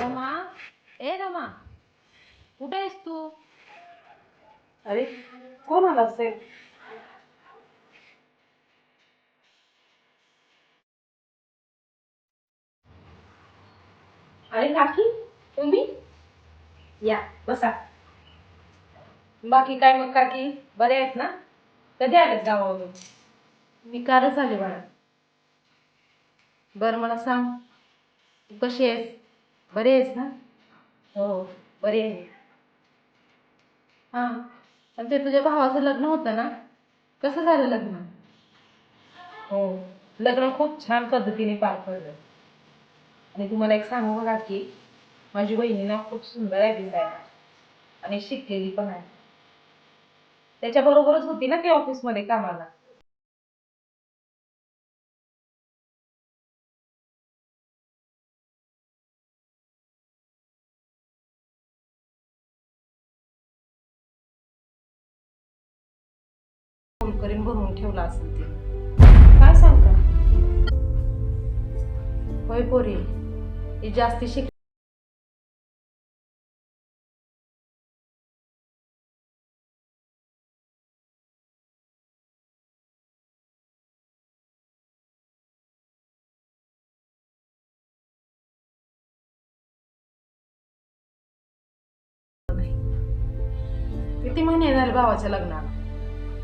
रमा ए रमा कुठे आहेस तू? अरे कोण आला असेल? अरे काकी तुम्ही? या बसा. बाकी काय मग काकी? बरे आहेत ना? कधी आलेत गावावरून? मी कालच आले बाळा. बरं मला सांग. तू कशी आहेस? बरी आहेस ना? हो बरी आहे हां आणि ते तुझ्या भावाचं लग्न होतं ना? कसं झालं लग्न? हो लग्न खूप छान पद्धतीने पार पडलं. आणि तुम्हाला एक सांगू बघा की माझी बहिणी ना खूप सुंदर आहे दिसायला. आणि शिकलेली पण आहे. त्याच्याबरोबरच होती ना ती ऑफिसमध्ये कामाला. भरून ठेवला असेल ते काय सांगता होय पोरी ही जास्ती शिक किती महिने झाले भावाच्या लग्नाला?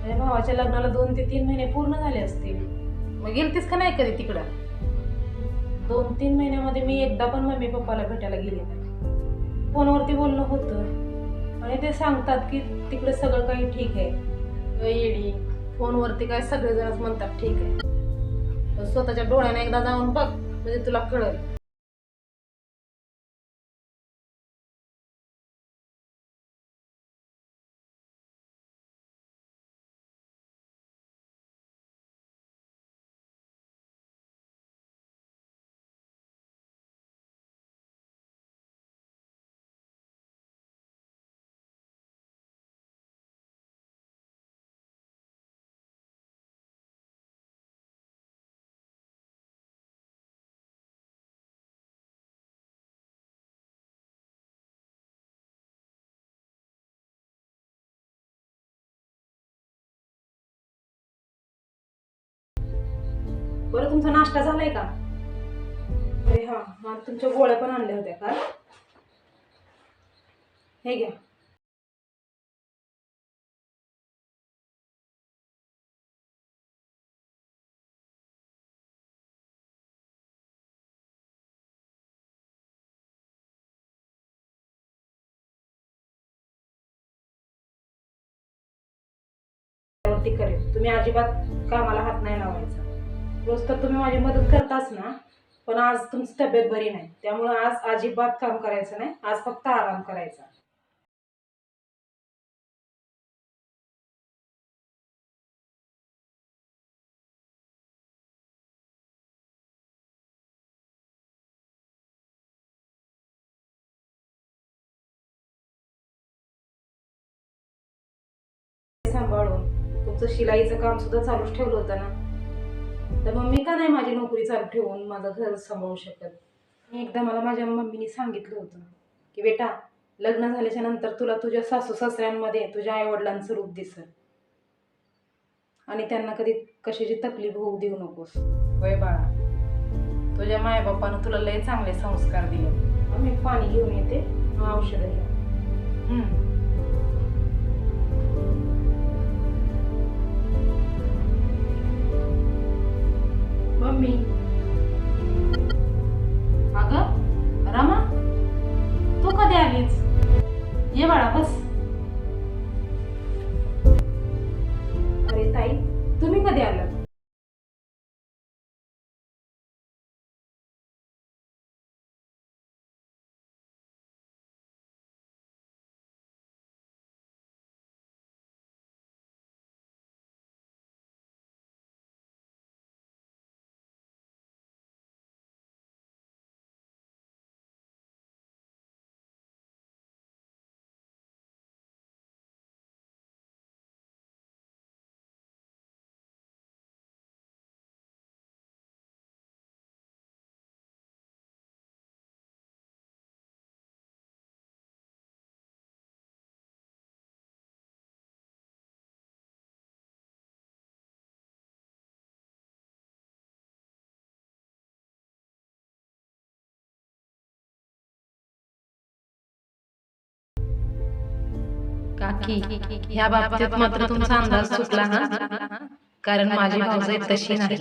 माझ्या भावाच्या लग्नाला दोन ते तीन महिने पूर्ण झाले असतील. मग गेलतीस का नाही कधी तिकडं? दोन तीन महिन्यामध्ये मी एकदा पण मम्मी पप्पाला भेटायला गेले नाही. फोनवरती बोलणं होतं. आणि ते सांगतात की तिकडे सगळं काही ठीक आहे. येडी फोनवरती काय सगळेजणच म्हणतात ठीक आहे. स्वतःच्या डोळ्याने एकदा जाऊन बघ म्हणजे तुला कळेल. बरं तुमचा नाश्ता झालाय का? अरे हा हा तुमच्या गोळ्या पण आणल्या होत्या का हे घ्या. करेल. तुम्ही अजिबात कामाला हात नाही लावायचा. रोज तर तुम्ही माझी मदत करताच ना. पण आज तुमची तब्येत बरी नाही. त्यामुळे आज अजिबात काम करायचं नाही. आज फक्त आराम करायचा. सांभाळून. तुमचं शिलाईचं काम सुद्धा चालूच ठेवलं होतं ना. तर मग मी का नाही माझी नोकरी चालू ठेवून माझं घर सांभाळू शकत? मी एकदा मला माझ्या मम्मीने सांगितलं होतं की बेटा लग्न झाल्याच्यानंतर तुला तुझ्या सासू सासऱ्यांमध्ये तुझ्या आईवडिलांचं रूप दिसल. आणि त्यांना कधी कशाची तकलीफ होऊ देऊ नकोस. वय बाळा. तुझ्या मायबापानं तुला लय चांगले संस्कार दिले. मी पाणी घेऊन येते. औषधं घ्या काकी ह्या बाबतीत मात्र तुमचा अंदाज चुकला हा कारण माझी भावजाई तशी नाही.